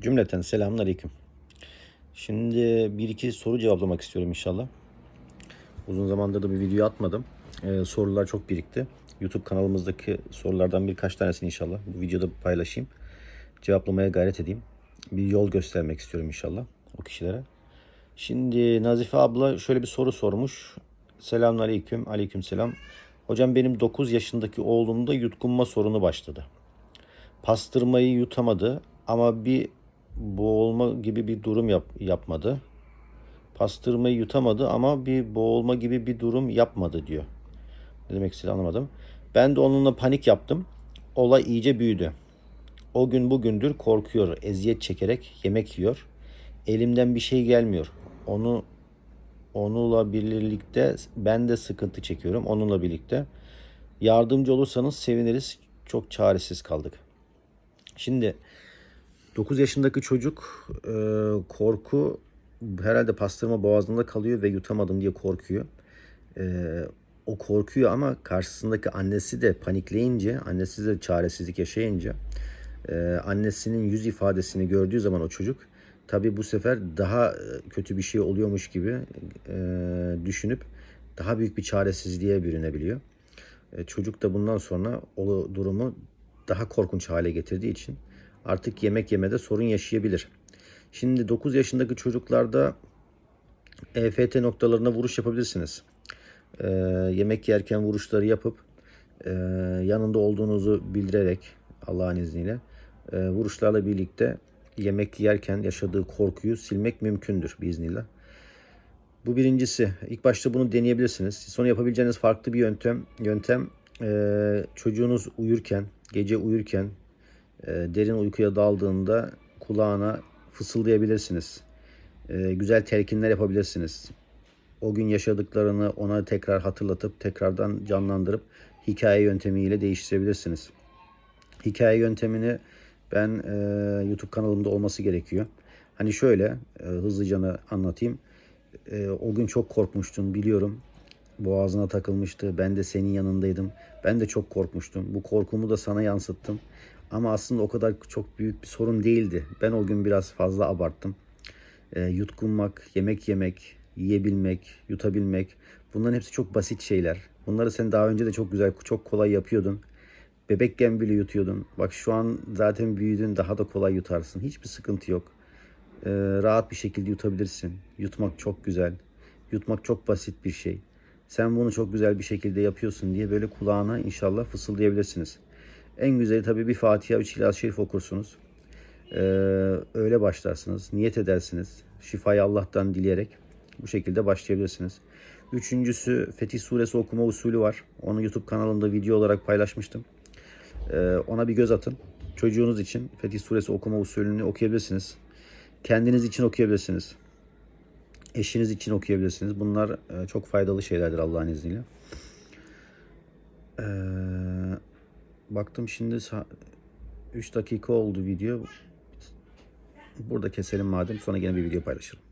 Cümleten selamun aleyküm. Şimdi bir iki soru cevaplamak istiyorum inşallah. Uzun zamandır da bir video atmadım. Ee, sorular çok birikti. YouTube kanalımızdaki sorulardan birkaç tanesini inşallah bu videoda paylaşayım. Cevaplamaya gayret edeyim. Bir yol göstermek istiyorum inşallah o kişilere. Şimdi Nazife abla şöyle bir soru sormuş. Selamun aleyküm. Aleyküm selam. Hocam benim 9 yaşındaki oğlumda yutkunma sorunu başladı. Pastırmayı yutamadı ama bir boğulma gibi bir durum yap, yapmadı. Pastırmayı yutamadı ama bir boğulma gibi bir durum yapmadı diyor. Ne demek istediğini anlamadım. Ben de onunla panik yaptım. Olay iyice büyüdü. O gün bugündür korkuyor, eziyet çekerek yemek yiyor. Elimden bir şey gelmiyor. Onu onunla birlikte ben de sıkıntı çekiyorum onunla birlikte. Yardımcı olursanız seviniriz. Çok çaresiz kaldık. Şimdi 9 yaşındaki çocuk e, korku herhalde pastırma boğazında kalıyor ve yutamadım diye korkuyor. E, o korkuyor ama karşısındaki annesi de panikleyince, annesi de çaresizlik yaşayınca e, annesinin yüz ifadesini gördüğü zaman o çocuk tabi bu sefer daha e, kötü bir şey oluyormuş gibi e, düşünüp daha büyük bir çaresizliğe bürünebiliyor. E, çocuk da bundan sonra o durumu daha korkunç hale getirdiği için artık yemek yemede sorun yaşayabilir. Şimdi 9 yaşındaki çocuklarda EFT noktalarına vuruş yapabilirsiniz. Ee, yemek yerken vuruşları yapıp e, yanında olduğunuzu bildirerek Allah'ın izniyle e, vuruşlarla birlikte yemek yerken yaşadığı korkuyu silmek mümkündür biiznillah. Bu birincisi. İlk başta bunu deneyebilirsiniz. Sonra yapabileceğiniz farklı bir yöntem yöntem e, çocuğunuz uyurken, gece uyurken derin uykuya daldığında kulağına fısıldayabilirsiniz. E, güzel telkinler yapabilirsiniz. O gün yaşadıklarını ona tekrar hatırlatıp tekrardan canlandırıp hikaye yöntemiyle değiştirebilirsiniz. Hikaye yöntemini ben e, YouTube kanalımda olması gerekiyor. Hani şöyle e, hızlıca anlatayım. E, o gün çok korkmuştun biliyorum. Boğazına takılmıştı. Ben de senin yanındaydım. Ben de çok korkmuştum. Bu korkumu da sana yansıttım. Ama aslında o kadar çok büyük bir sorun değildi. Ben o gün biraz fazla abarttım. E, yutkunmak, yemek yemek, yiyebilmek, yutabilmek bunların hepsi çok basit şeyler. Bunları sen daha önce de çok güzel, çok kolay yapıyordun. Bebekken bile yutuyordun. Bak şu an zaten büyüdün daha da kolay yutarsın. Hiçbir sıkıntı yok. E, rahat bir şekilde yutabilirsin. Yutmak çok güzel. Yutmak çok basit bir şey. Sen bunu çok güzel bir şekilde yapıyorsun diye böyle kulağına inşallah fısıldayabilirsiniz. En güzeli tabii bir Fatiha, üç İlahi Şerif okursunuz. Ee, öyle başlarsınız. Niyet edersiniz. Şifayı Allah'tan dileyerek bu şekilde başlayabilirsiniz. Üçüncüsü Fetih Suresi okuma usulü var. Onu YouTube kanalımda video olarak paylaşmıştım. Ee, ona bir göz atın. Çocuğunuz için Fetih Suresi okuma usulünü okuyabilirsiniz. Kendiniz için okuyabilirsiniz. Eşiniz için okuyabilirsiniz. Bunlar e, çok faydalı şeylerdir Allah'ın izniyle. Ee, baktım şimdi 3 dakika oldu video. Burada keselim madem sonra yine bir video paylaşırım.